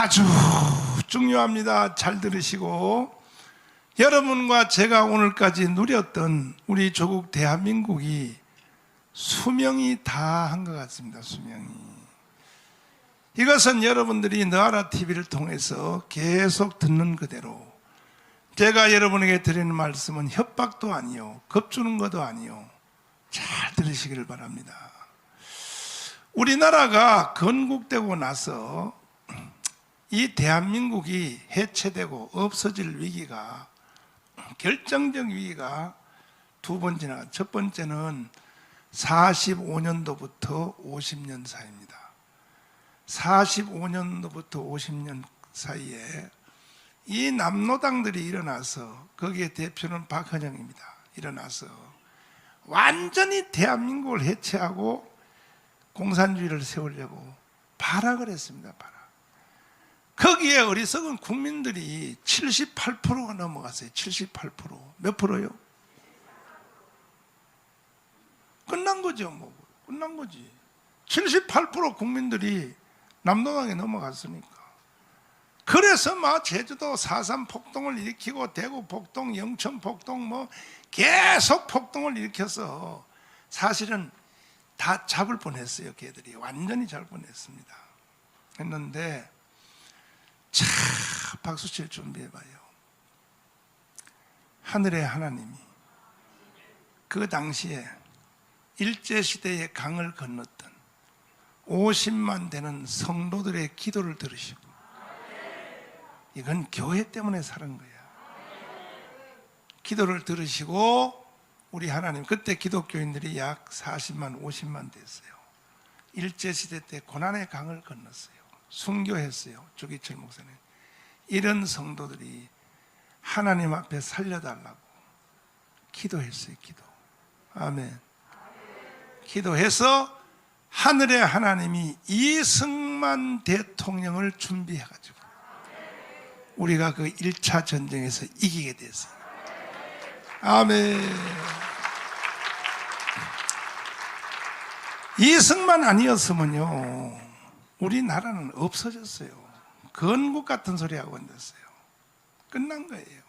아주 중요합니다. 잘 들으시고 여러분과 제가 오늘까지 누렸던 우리 조국 대한민국이 수명이 다 한 것 같습니다. 수명이. 이것은 여러분들이 너아라 TV를 통해서 계속 듣는 그대로 제가 여러분에게 드리는 말씀은 협박도 아니요, 겁주는 것도 아니요. 잘 들으시기를 바랍니다. 우리나라가 건국되고 나서 이 대한민국이 해체되고 없어질 위기가 결정적 위기가 두 번째나 첫 번째는 45년도부터 50년 사이입니다. 45년도부터 50년 사이에 이 남노당들이 일어나서 거기에 대표는 박헌영입니다. 일어나서 완전히 대한민국을 해체하고 공산주의를 세우려고 발악을 했습니다. 발악. 거기에 어리석은 국민들이 78%가 넘어갔어요. 78%. 몇 프로요? 끝난 거죠. 뭐. 끝난 거지. 78% 국민들이 남동항에 넘어갔으니까. 그래서 막 제주도 4.3 폭동을 일으키고 대구 폭동, 영천 폭동 뭐 계속 폭동을 일으켜서 사실은 다 잡을 뻔했어요. 걔들이 완전히 잡을 뻔했습니다. 했는데 자 박수 칠 준비해봐요. 하늘의 하나님이 그 당시에 일제시대의 강을 건넜던 50만 되는 성도들의 기도를 들으시고 이건 교회 때문에 살은 거야. 기도를 들으시고 우리 하나님 그때 기독교인들이 약 40만 50만 됐어요. 일제시대 때 고난의 강을 건넜어요. 순교했어요. 조기철 목사님. 이런 성도들이 하나님 앞에 살려달라고 기도했어요. 기도. 아멘. 기도해서 하늘의 하나님이 이승만 대통령을 준비해가지고 우리가 그 1차 전쟁에서 이기게 됐어요. 아멘. 이승만 아니었으면요, 우리나라는 없어졌어요. 건국 같은 소리 하고 앉았어요. 끝난 거예요.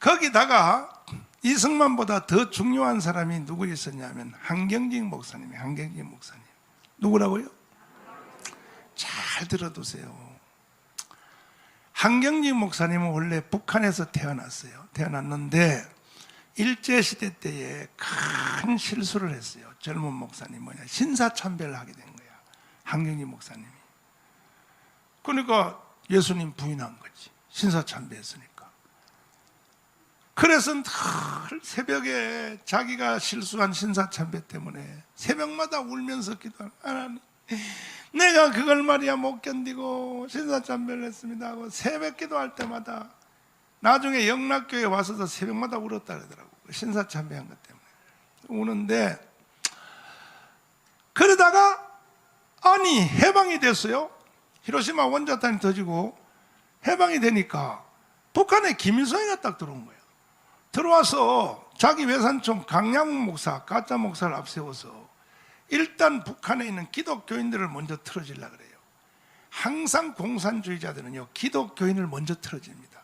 거기다가 이승만보다 더 중요한 사람이 누구 있었냐면 한경직 목사님이 한경직 목사님. 누구라고요? 잘 들어두세요. 한경직 목사님은 원래 북한에서 태어났어요. 태어났는데 일제시대 때에 큰 실수를 했어요. 젊은 목사님 뭐냐 신사참배를 하게 된 거야. 한경직 목사님이. 그러니까 예수님 부인한 거지. 신사참배했으니까. 그래서 늘 새벽에 자기가 실수한 신사참배 때문에 새벽마다 울면서 기도하는 하나님 내가 그걸 말이야 못 견디고 신사참배를 했습니다 하고 새벽 기도할 때마다 나중에 영락교회 와서도 새벽마다 울었다 그러더라고 신사참배한 것 때문에 우는데 그러다가 아니 해방이 됐어요 히로시마 원자탄이 터지고 해방이 되니까 북한에 김일성이가 딱 들어온 거예요 들어와서 자기 외산촌 강양훈 목사, 가짜 목사를 앞세워서 일단 북한에 있는 기독교인들을 먼저 틀어주려 그래요. 항상 공산주의자들은요, 기독교인을 먼저 틀어집니다.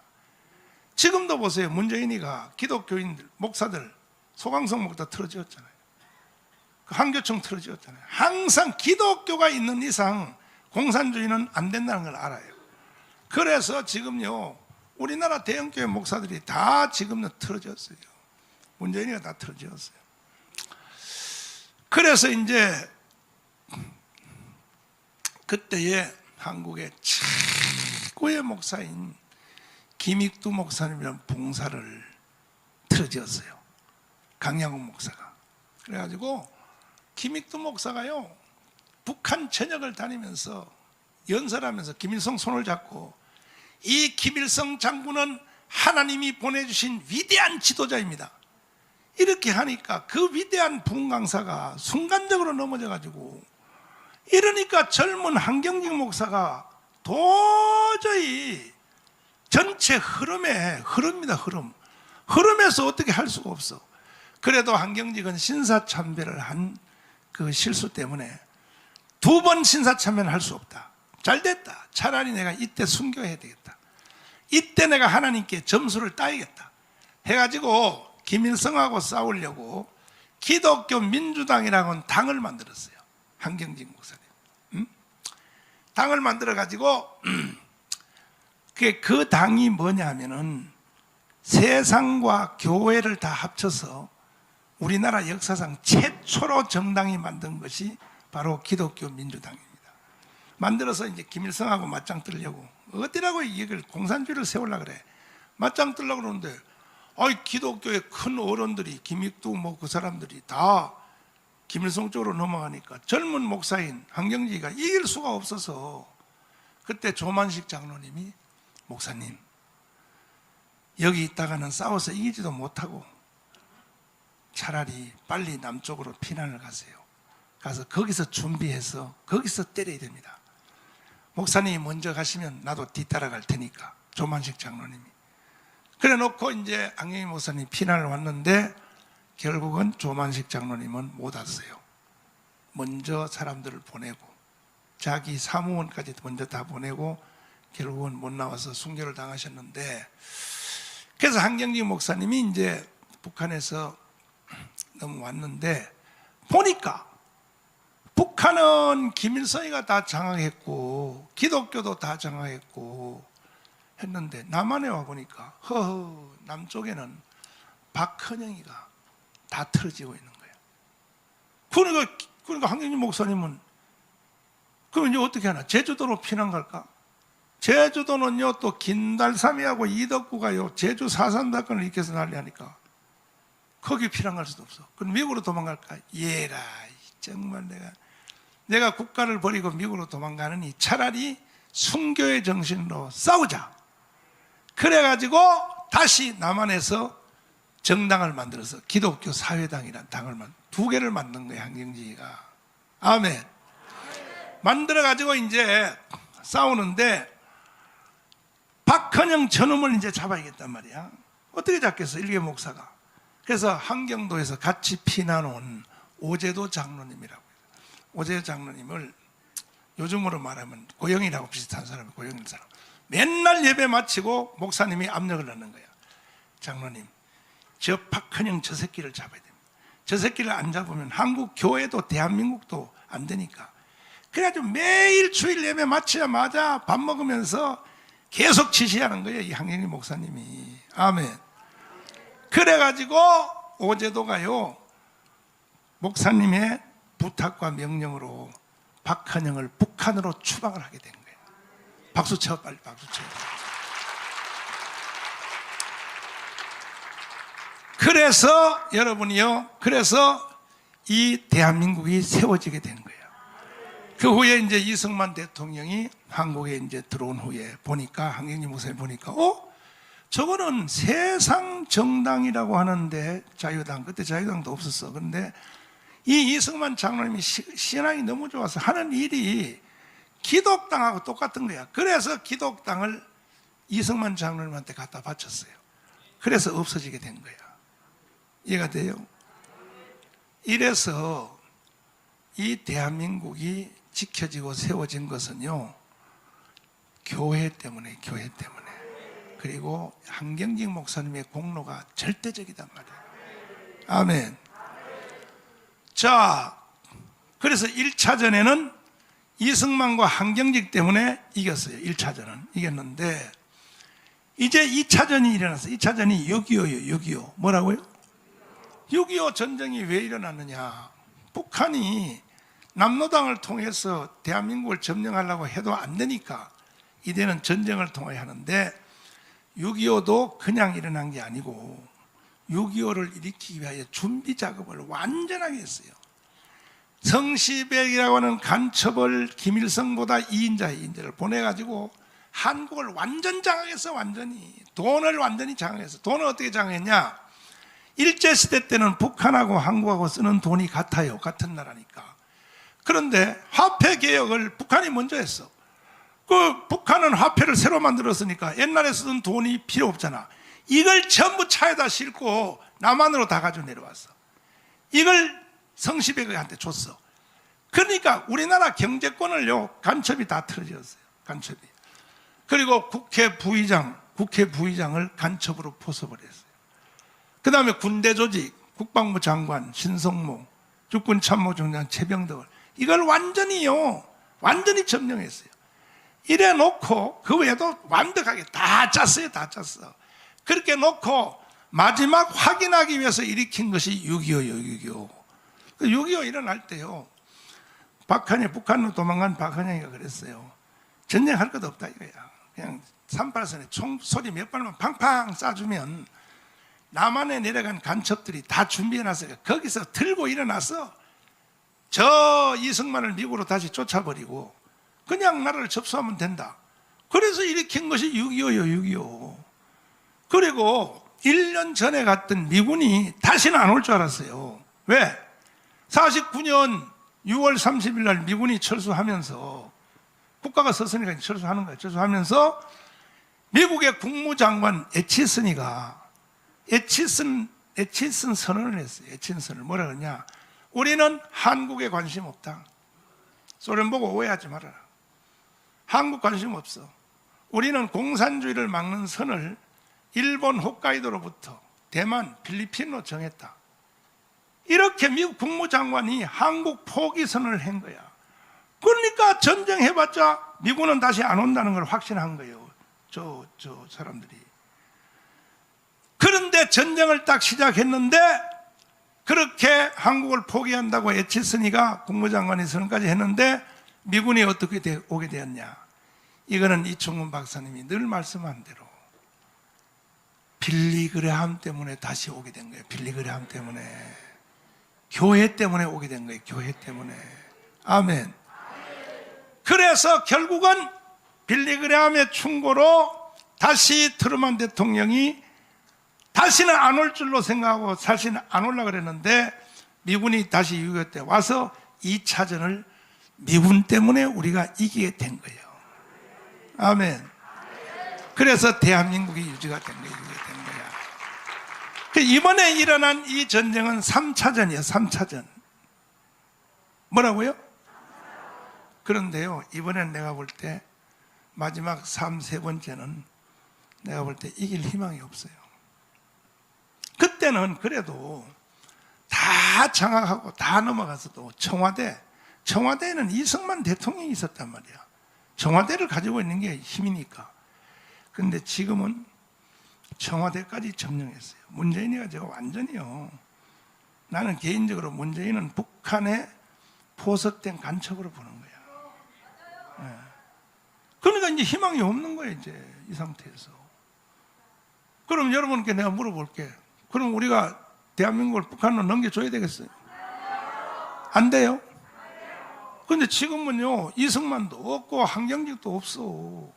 지금도 보세요. 문재인이가 기독교인들, 목사들, 소강성 목사 틀어지었잖아요. 그 한교총 틀어지었잖아요. 항상 기독교가 있는 이상 공산주의는 안 된다는 걸 알아요. 그래서 지금요, 우리나라 대형교회 목사들이 다 지금은 틀어졌어요. 문재인이가 다 틀어졌어요. 그래서 이제 그때의 한국의 최고의 목사인 김익두 목사님이란 봉사를 틀어지었어요. 강양훈 목사가. 그래가지고 김익두 목사가요 북한 전역을 다니면서 연설하면서 김일성 손을 잡고 이 김일성 장군은 하나님이 보내주신 위대한 지도자입니다. 이렇게 하니까 그 위대한 분강사가 순간적으로 넘어져 가지고 이러니까 젊은 한경직 목사가 도저히 전체 흐름에 흐릅니다 흐름 흐름에서 어떻게 할 수가 없어 그래도 한경직은 신사참배를 한 그 실수 때문에 두 번 신사참배는 할 수 없다 잘 됐다. 차라리 내가 이때 순교해야 되겠다. 이때 내가 하나님께 점수를 따야겠다. 해가지고 김일성하고 싸우려고 기독교 민주당이라는 당을 만들었어요. 한경직 목사님. 음? 당을 만들어 가지고 그, 그 당이 뭐냐면은 세상과 교회를 다 합쳐서 우리나라 역사상 최초로 정당이 만든 것이 바로 기독교 민주당입니다. 만들어서 이제 김일성하고 맞짱 뜨려고 어디라고 이걸 공산주의를 세우려 그래 맞짱 뜨려고 그러는데 아이 기독교의 큰 어른들이 김익두 뭐 그 사람들이 다 김일성 쪽으로 넘어가니까 젊은 목사인 한경지가 이길 수가 없어서 그때 조만식 장로님이 목사님 여기 있다가는 싸워서 이기지도 못하고 차라리 빨리 남쪽으로 피난을 가세요. 가서 거기서 준비해서 거기서 때려야 됩니다. 목사님이 먼저 가시면 나도 뒤따라갈 테니까 조만식 장로님이 그래 놓고 이제 안경희 목사님 피난을 왔는데 결국은 조만식 장로님은 못 왔어요. 먼저 사람들을 보내고 자기 사무원까지 먼저 다 보내고 결국은 못 나와서 순교를 당하셨는데 그래서 한경직 목사님이 이제 북한에서 넘어왔는데 보니까 북한은 김일성이가 다 장악했고 기독교도 다 장악했고 했는데 남한에 와 보니까 허허 남쪽에는 박헌영이가 다 틀어지고 있는 거예요. 그러니까 그러니까 한경진 목사님은 그럼 이제 어떻게 하나? 제주도로 피난 갈까? 제주도는요 또 긴달삼이하고 이덕구가요 제주 사산 사건을 일으켜서 난리하니까 거기 피난 갈 수도 없어. 그럼 미국으로 도망갈까? 예라 정말 내가 내가 국가를 버리고 미국으로 도망가느니 차라리 순교의 정신으로 싸우자. 그래가지고 다시 남한에서 정당을 만들어서 기독교 사회당이라는 당을 만, 두 개를 만든 거예요 한경지가. 아멘. 만들어가지고 이제 싸우는데 박헌영 저놈을 이제 잡아야겠단 말이야. 어떻게 잡겠어 일개 목사가. 그래서 한경도에서 같이 피난 온 오제도 장로님이라고. 오제도 장로님을 요즘으로 말하면 고영이라고 비슷한 사람이 고영일 사람. 맨날 예배 마치고 목사님이 압력을 넣는 거야. 장로님, 저 박헌영 저 새끼를 잡아야 됩니다. 저 새끼를 안 잡으면 한국 교회도 대한민국도 안 되니까. 그래가지고 매일 주일 예배 마치자마자 밥 먹으면서 계속 지시하는 거예요. 이 항영희 목사님이. 아멘. 그래가지고 오제도 가요, 목사님의 부탁과 명령으로 박헌영을 북한으로 추방을 하게 된 거예요. 박수 쳐, 빨리 박수 쳐. 그래서 여러분이요, 그래서 이 대한민국이 세워지게 된 거예요. 그 후에 이제 이승만 대통령이 한국에 이제 들어온 후에 보니까 한경님 목사님 보니까 어 저거는 세상 정당이라고 하는데 자유당 그때 자유당도 없었어. 그런데 이 이승만 장로님이 시- 신앙이 너무 좋아서 하는 일이 기독당하고 똑같은 거야. 그래서 기독당을 이승만 장로님한테 갖다 바쳤어요. 그래서 없어지게 된 거야. 이해가 돼요? 이래서 이 대한민국이 지켜지고 세워진 것은요, 교회 때문에, 교회 때문에. 그리고 한경직 목사님의 공로가 절대적이단 말이에요. 아멘. 자, 그래서 1차전에는 이승만과 한경직 때문에 이겼어요. 1차전은. 이겼는데, 이제 2차전이 일어났어요. 2차전이 6.25예요, 6.25. 뭐라고요? 6.25 전쟁이 왜 일어났느냐. 북한이 남로당을 통해서 대한민국을 점령하려고 해도 안 되니까 이제는 전쟁을 통해 하는데 6.25도 그냥 일어난 게 아니고 6.25를 일으키기 위하여 준비 작업을 완전하게 했어요. 성시백이라고 하는 간첩을 김일성보다 2인자 2인자를 보내가지고 한국을 완전 장악해서 완전히 돈을 완전히 장악해서 돈을 어떻게 장악했냐? 일제시대 때는 북한하고 한국하고 쓰는 돈이 같아요. 같은 나라니까. 그런데 화폐 개혁을 북한이 먼저 했어. 그 북한은 화폐를 새로 만들었으니까 옛날에 쓰던 돈이 필요 없잖아. 이걸 전부 차에다 싣고 남한으로 다 가지고 내려왔어. 이걸 성시백한테 줬어. 그러니까 우리나라 경제권을요 간첩이 다 틀어졌어요. 간첩이. 그리고 국회 부의장, 국회 부의장을 간첩으로 포섭을 했어요. 그 다음에 군대 조직, 국방부 장관, 신성모, 육군 참모총장 최병덕을 이걸 완전히요, 완전히 점령했어요. 이래 놓고 그 외에도 완벽하게 다 짰어요, 다 짰어. 그렇게 놓고 마지막 확인하기 위해서 일으킨 것이 6.25요, 6.25. 그6.25 일어날 때요, 박한이, 북한으로 도망간 박한영이가 그랬어요. 전쟁할 것도 없다 이거야. 그냥 38선에 총 소리 몇 발만 팡팡 쏴주면 남한에 내려간 간첩들이 다 준비해놨어요. 거기서 들고 일어나서 저 이승만을 미국으로 다시 쫓아버리고 그냥 나라를 접수하면 된다. 그래서 일으킨 것이 6.25요, 6.25. 그리고 1년 전에 갔던 미군이 다시는 안 올 줄 알았어요. 왜? 49년 6월 30일 날 미군이 철수하면서 국가가 섰으니까 철수하는 거예요. 철수하면서 미국의 국무장관 에치슨이가 에치슨 에치슨 선언을 했어요. 에치슨 선언 뭐라 그러냐? 우리는 한국에 관심 없다. 소련 보고 오해하지 말아라. 한국 관심 없어. 우리는 공산주의를 막는 선을 일본 홋카이도로부터 대만, 필리핀으로 정했다. 이렇게 미국 국무장관이 한국 포기선을 한 거야. 그러니까 전쟁해봤자 미군은 다시 안 온다는 걸 확신한 거예요. 저, 저 사람들이. 그런데 전쟁을 딱 시작했는데 그렇게 한국을 포기한다고 에치스니가 국무장관이 선언까지 했는데 미군이 어떻게 되, 오게 되었냐. 이거는 이충문 박사님이 늘 말씀한 대로 빌리 그레함 때문에 다시 오게 된 거예요. 빌리 그레함 때문에. 교회 때문에 오게 된 거예요. 교회 때문에. 아멘. 그래서 결국은 빌리 그레함의 충고로 다시 트루만 대통령이 다시는 안 올 줄로 생각하고 다시는 안 올라 그랬는데 미군이 다시 6.25때 와서 2차전을 미군 때문에 우리가 이기게 된 거예요. 아멘. 그래서 대한민국이 유지가 된 거예요. 된 거야. 그 이번에 일어난 이 전쟁은 3차전이에요. 3차전. 뭐라고요? 그런데요, 이번엔 내가 볼 때 마지막 3, 세 번째는 내가 볼 때 이길 희망이 없어요. 그때는 그래도 다 장악하고 다 넘어가서도 청와대, 청와대에는 이승만 대통령이 있었단 말이야. 청와대를 가지고 있는 게 힘이니까. 근데 지금은 청와대까지 점령했어요. 문재인이 가지고 완전히요. 나는 개인적으로 문재인은 북한의 포섭된 간첩으로 보는 거야. 예. 그러니까 이제 희망이 없는 거예요, 이제 이 상태에서. 그럼 여러분께 내가 물어볼게. 그럼 우리가 대한민국을 북한으로 넘겨줘야 되겠어요? 안 돼요? 근데 지금은요, 이승만도 없고 한경직도 없어.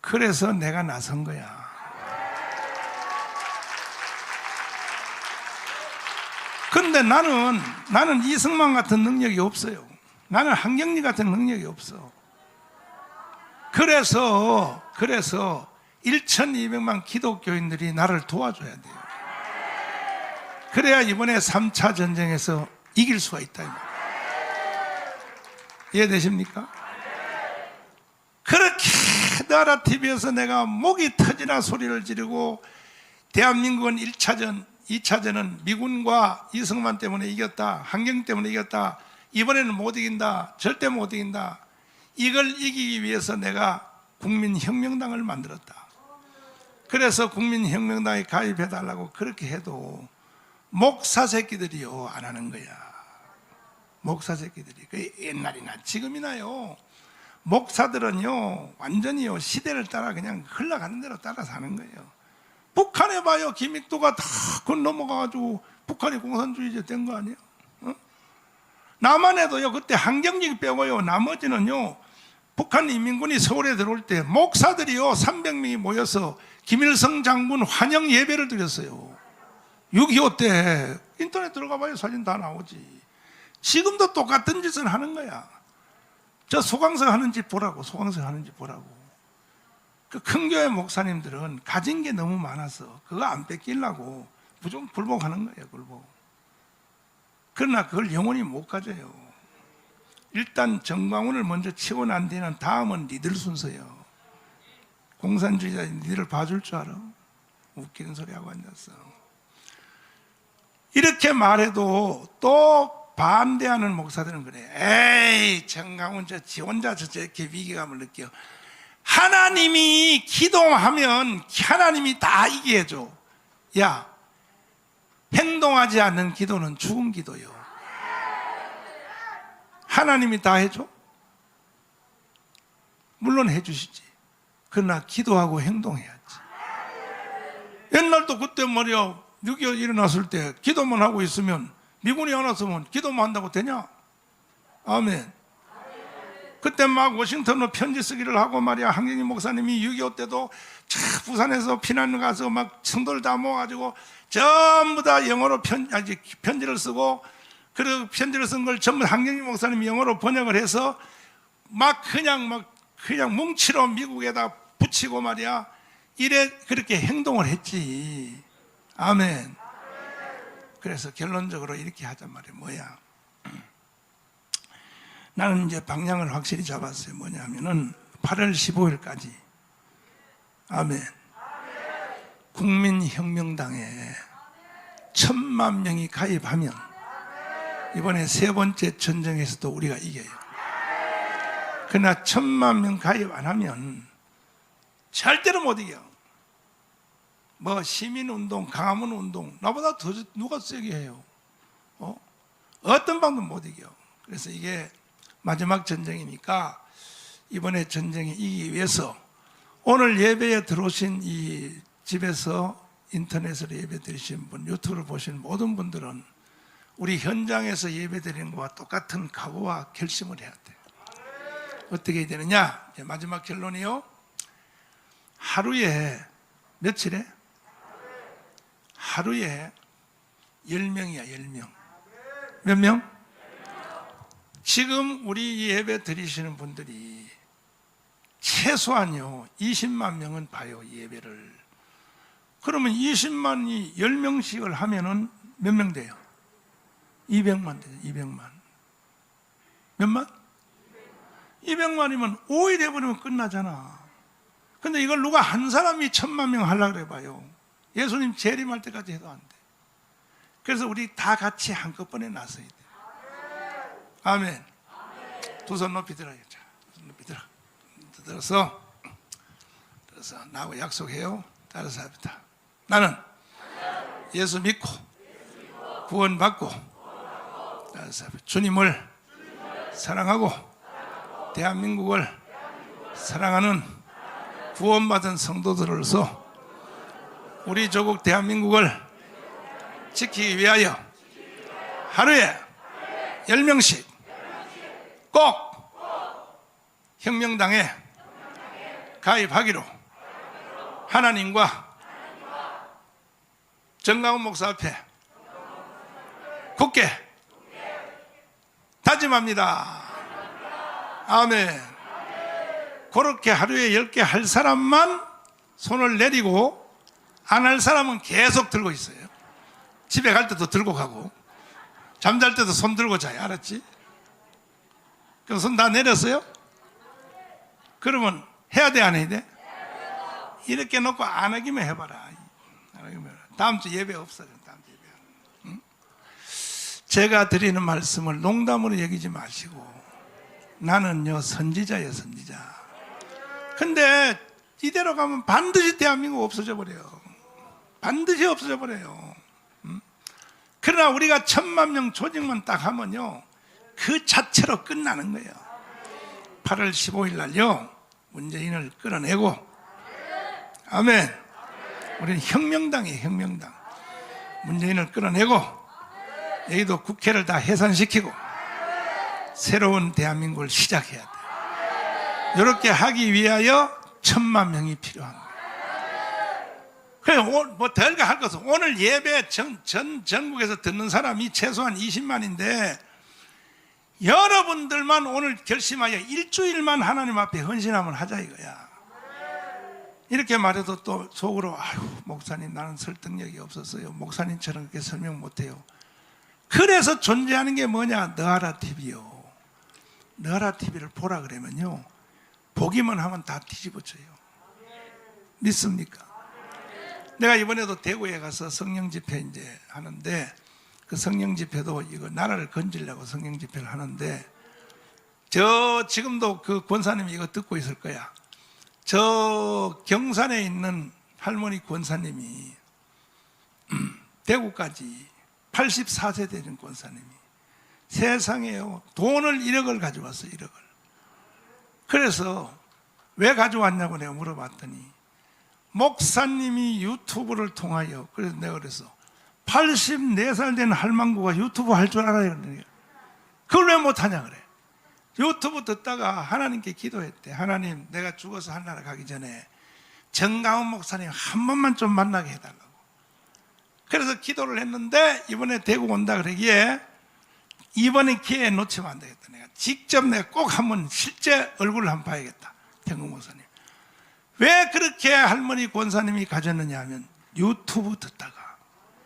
그래서 내가 나선 거야. 그런데 나는, 나는 이승만 같은 능력이 없어요. 나는 한경리 같은 능력이 없어. 그래서, 그래서 1,200만 기독교인들이 나를 도와줘야 돼요. 그래야 이번에 3차 전쟁에서 이길 수가 있다. 이해되십니까? 그렇게 나라 TV에서 내가 목이 터지나 소리를 지르고 대한민국은 1차전, 2차전은 미군과 이승만 때문에 이겼다. 한경 때문에 이겼다. 이번에는 못 이긴다. 절대 못 이긴다. 이걸 이기기 위해서 내가 국민혁명당을 만들었다. 그래서 국민혁명당에 가입해달라고 그렇게 해도 목사 새끼들이요 안 하는 거야. 목사 새끼들이 그 옛날이나 지금이나요. 목사들은요 완전히요 시대를 따라 그냥 흘러가는 대로 따라 사는 거예요. 북한에 봐요 김익도가 다건 넘어가가지고 북한이 공산주의자 된 거 아니에요? 어? 남한에도요 그때 한경직 빼고요 나머지는요 북한 인민군이 서울에 들어올 때 목사들이요 300명이 모여서 김일성 장군 환영 예배를 드렸어요. 6.25 때 인터넷 들어가 봐요 사진 다 나오지. 지금도 똑같은 짓을 하는 거야. 저 소강석 하는 짓 보라고 소강석 하는 짓 보라고. 그 큰 교회 목사님들은 가진 게 너무 많아서 그거 안 뺏기려고 부정 굴복하는 거예요, 굴복. 그러나 그걸 영원히 못 가져요. 일단 정광훈을 먼저 치고 난 뒤는 다음은 니들 순서예요. 공산주의자 니들 봐줄 줄 알아? 웃기는 소리 하고 앉았어. 이렇게 말해도 또 반대하는 목사들은 그래. 에이, 정강훈 저 지 혼자 저렇게 위기감을 느껴. 하나님이 기도하면 하나님이 다 이기게 해줘. 야, 행동하지 않는 기도는 죽은 기도요. 하나님이 다 해줘? 물론 해주시지. 그러나 기도하고 행동해야지. 옛날도 그때 말이야, 6.25 일어났을 때 기도만 하고 있으면 미군이 안 왔으면 기도만 한다고 되냐? 아멘. 그때 막 워싱턴으로 편지 쓰기를 하고 말이야 황진희 목사님이 6.25 때도 차 부산에서 피난 가서 막 성도를 다 모아가지고 전부 다 영어로 편, 아니, 편지를 쓰고 그 편지를 쓴 걸 전부 황진희 목사님이 영어로 번역을 해서 막 그냥 막 그냥 뭉치로 미국에다 붙이고 말이야 이래 그렇게 행동을 했지 아멘 그래서 결론적으로 이렇게 하자 말이야 뭐야 나는 이제 방향을 확실히 잡았어요. 뭐냐면은 8월 15일까지 아멘. 국민혁명당에 천만 명이 가입하면 이번에 세 번째 전쟁에서도 우리가 이겨요. 그러나 천만 명 가입 안 하면 절대로 못 이겨. 뭐 시민운동, 강화문 운동 나보다 더 누가 세게 해요. 어? 어떤 방도 못 이겨. 그래서 이게 마지막 전쟁이니까 이번에 전쟁에 이기기 위해서 오늘 예배에 들어오신 이 집에서 인터넷으로 예배 드리신 분, 유튜브를 보신 모든 분들은 우리 현장에서 예배 드리는 것과 똑같은 각오와 결심을 해야 돼. 어떻게 해야 되느냐? 마지막 결론이요. 하루에 며칠에? 하루에 10명이야, 10명. 몇 명? 지금 우리 예배 드리시는 분들이 최소한요 20만 명은 봐요 이 예배를 그러면 20만이 10명씩을 하면은 몇 명 돼요? 200만 돼요 200만 몇만? 200만이면 5일 해버리면 끝나잖아 근데 이걸 누가 한 사람이 천만 명 하려고 그래 봐요 예수님 재림할 때까지 해도 안 돼 그래서 우리 다 같이 한꺼번에 나서야 돼 아멘. 두손 높이 들어요. 자, 손 높이 들어. 들어서, 들어서 나하고 약속해요. 따라서 합니다. 나는 예수 믿고 구원받고. 주님을 사랑하고 대한민국을 사랑하는 구원받은 성도들로서 우리 조국 대한민국을 지키기 위하여 하루에 10명씩 꼭 혁명당에 가입하기로 하나님과 정강훈 목사 앞에 굳게 다짐합니다. 아멘. 그렇게 하루에 10개 할 사람만 손을 내리고 안 할 사람은 계속 들고 있어요. 집에 갈 때도 들고 가고 잠잘 때도 손 들고 자요. 알았지? 그럼 손 다 내렸어요? 그러면 해야 돼, 안 해야 돼? 이렇게 놓고 안 하기만 해봐라. 다음 주 예배 없어. 다음 주 예배. 응? 제가 드리는 말씀을 농담으로 여기지 마시고 나는요 선지자예요 선지자. 근데 이대로 가면 반드시 대한민국 없어져 버려요. 반드시 없어져 버려요. 응? 그러나 우리가 천만 명 조직만 딱 하면요 그 자체로 끝나는 거예요. 8월 15일 날요, 문재인을 끌어내고, 아멘. 우리는 혁명당이에요, 혁명당. 문재인을 끌어내고, 여기도 국회를 다 해산시키고, 새로운 대한민국을 시작해야 돼. 이렇게 하기 위하여 천만 명이 거예요. 그래, 뭐, 별거 할 것은 오늘 예배 전, 전, 전국에서 듣는 사람이 최소한 20만인데, 여러분들만 오늘 결심하여 일주일만 하나님 앞에 헌신하면 하자 이거야. 이렇게 말해도 또 속으로 아유 목사님 나는 설득력이 없었어요. 목사님처럼 그렇게 설명 못해요. 그래서 존재하는 게 뭐냐? 너하라 TV요. 너하라 TV를 보라 그러면요. 보기만 하면 다 뒤집어져요. 믿습니까? 내가 이번에도 대구에 가서 성령 집회 이제 하는데 그 성령 집회도 이거 나라를 건지려고 성령 집회를 하는데 저 지금도 그 권사님이 이거 듣고 있을 거야. 저 경산에 있는 할머니 권사님이 음, 대구까지 84세 되는 권사님이 세상에요 돈을 1억을 가져왔어 1억을 그래서 왜 가져왔냐고 내가 물어봤더니 목사님이 유튜브를 통하여 그래서 내가 그래서 84살 된 할망구가 유튜브 할 줄 알아요 그걸 왜 못하냐 그래. 유튜브 듣다가 하나님께 기도했대. 하나님 내가 죽어서 하늘나라 가기 전에 정가운 목사님 한 번만 좀 만나게 해달라고. 그래서 기도를 했는데 이번에 대구 온다 그러기에 이번에 기회 놓치면 안 되겠다. 내가 직접 내가 꼭 한번 실제 얼굴을 한번 봐야겠다天국 목사님 왜 그렇게 할머니 권사님이 가졌느냐 하면 유튜브 듣다가.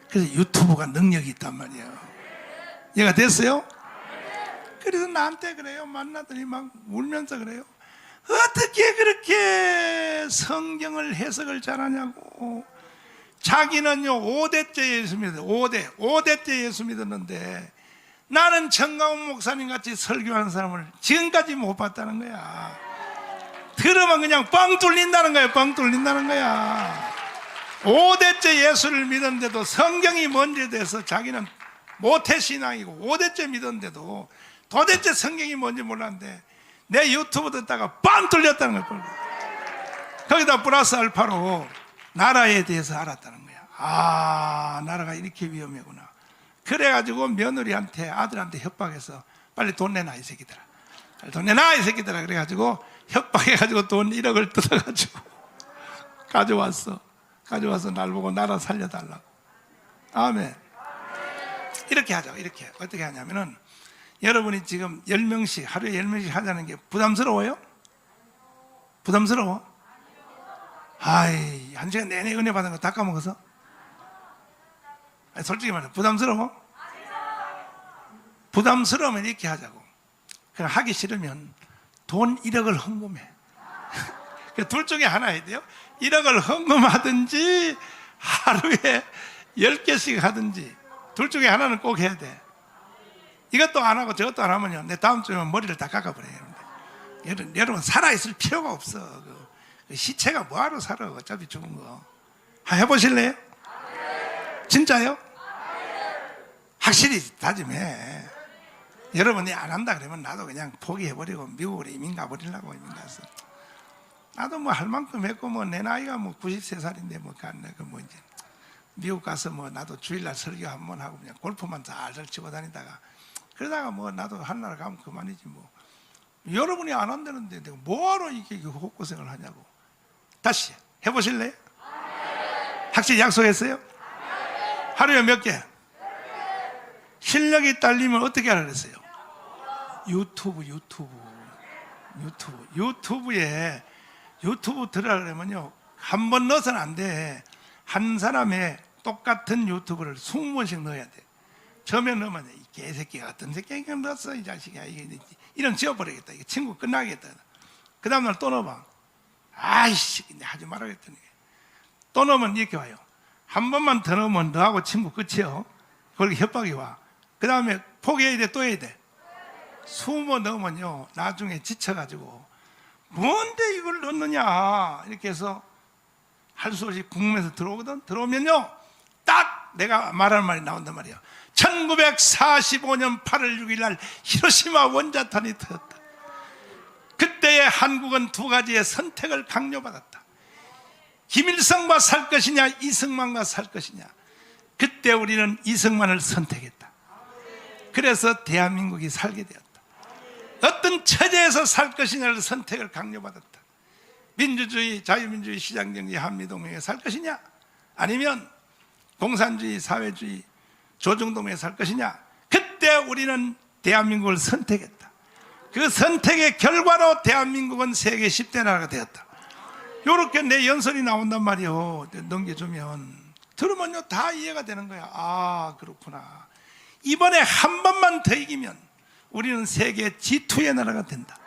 그래서 유튜브가 능력이 있단 말이에요. 얘가 됐어요? 그래서 나한테 그래요. 만나더니 막 울면서 그래요. 어떻게 그렇게 성경을 해석을 잘하냐고. 자기는요 5대째 예수 믿어 5대 5대째 예수 믿었는데 나는 정가운 목사님 같이 설교하는 사람을 지금까지 못 봤다는 거야 들으면 그냥 빵 뚫린다는 거야 빵 뚫린다는 거야 5대째 예수를 믿었는데도 성경이 뭔지에 대해서 자기는 모태신앙이고 5대째 믿었는데도 도대체 성경이 뭔지 몰랐는데 내 유튜브 듣다가 빵 뚫렸다는 거야 거기다 플러스 알파로 나라에 대해서 알았다는 거야. 아, 나라가 이렇게 위험하구나. 그래가지고 며느리한테 아들한테 협박해서 빨리 돈 내놔 이 새끼들아. 내놔 이 새끼들아. 그래가지고 협박해가지고 돈 1억을 뜯어가지고 가져왔어. 가져와서 날 보고 나라 살려달라고. 아멘. 이렇게 하자. 이렇게 어떻게 하냐면은 여러분이 지금 10명씩 하루에 10명씩 하자는 게 부담스러워요? 부담스러워? 아이, 한 시간 내내 은혜 받은 거 다 까먹어서? 솔직히 말해, 부담스러워? 부담스러우면 이렇게 하자고. 그냥 하기 싫으면 돈 1억을 헌금해. 그둘 중에 하나 해야 돼요. 1억을 헌금하든지 하루에 10개씩 하든지 둘 중에 하나는 꼭 해야 돼. 이것도 안 하고 저것도 안 하면요. 내 다음 주에 머리를 다 깎아버려요. 여러분, 여러분 살아있을 필요가 없어. 그 시체가 뭐하러 살아 어차피 죽은 거 해보실래요? 진짜요? 확실히 다짐해 여러분이 안 한다 그러면 나도 그냥 포기해버리고 미국으로 이민 가버리려고 이민 가서 나도 뭐 할 만큼 했고 뭐 내 나이가 뭐 93살인데 뭐 갔네 그뭐 이제 미국 가서 뭐 나도 주일날 설교 한 번 하고 그냥 골프만 잘잘 치고 다니다가 그러다가 뭐 나도 한나라 가면 그만이지 뭐 여러분이 안 한다는데 내가 뭐하러 이게 헛고생을 하냐고 다시 해보실래요? 확실히 약속했어요? 하루에 몇 개? 실력이 딸리면 어떻게 하라 그랬어요? 유튜브, 유튜브, 유튜브, 유튜브에 유튜브 들으라 그러면요 한 번 넣어서는 안 돼. 한 사람의 똑같은 유튜브를 20번씩 넣어야 돼. 처음에 넣으면 이 개새끼 같은 새끼 이거 넣었어 이 자식아 이게 이름 지워버리겠다. 이게 친구 끝나겠다. 그 다음날 또 넣어봐. 아이씨, 하지 말아야겠더니. 또 넣으면 이렇게 와요. 한 번만 더 넣으면 너하고 친구 끝이요. 그렇게 협박이 와. 그 다음에 포기해야 돼, 또 해야 돼. 수모 넣으면요, 나중에 지쳐가지고, 뭔데 이걸 넣느냐. 이렇게 해서 할 수 없이 궁금해서 들어오거든. 들어오면요, 딱 내가 말하는 말이 나온단 말이야. 1945년 8월 6일 날 히로시마 원자탄이 터졌다. 그때의 한국은 두 가지의 선택을 강요받았다. 김일성과 살 것이냐, 이승만과 살 것이냐. 그때 우리는 이승만을 선택했다. 그래서 대한민국이 살게 되었다. 어떤 처제에서 살 것이냐를 선택을 강요받았다. 민주주의, 자유민주주의, 시장정치, 한미동맹에 살 것이냐? 아니면 공산주의, 사회주의, 조중동맹에 살 것이냐? 그때 우리는 대한민국을 선택했다. 그 선택의 결과로 대한민국은 세계 10대 나라가 되었다. 요렇게 내 연설이 나온단 말이요. 넘겨주면 들으면요 다 이해가 되는 거야. 아 그렇구나. 이번에 한 번만 더 이기면 우리는 세계 G2의 나라가 된다.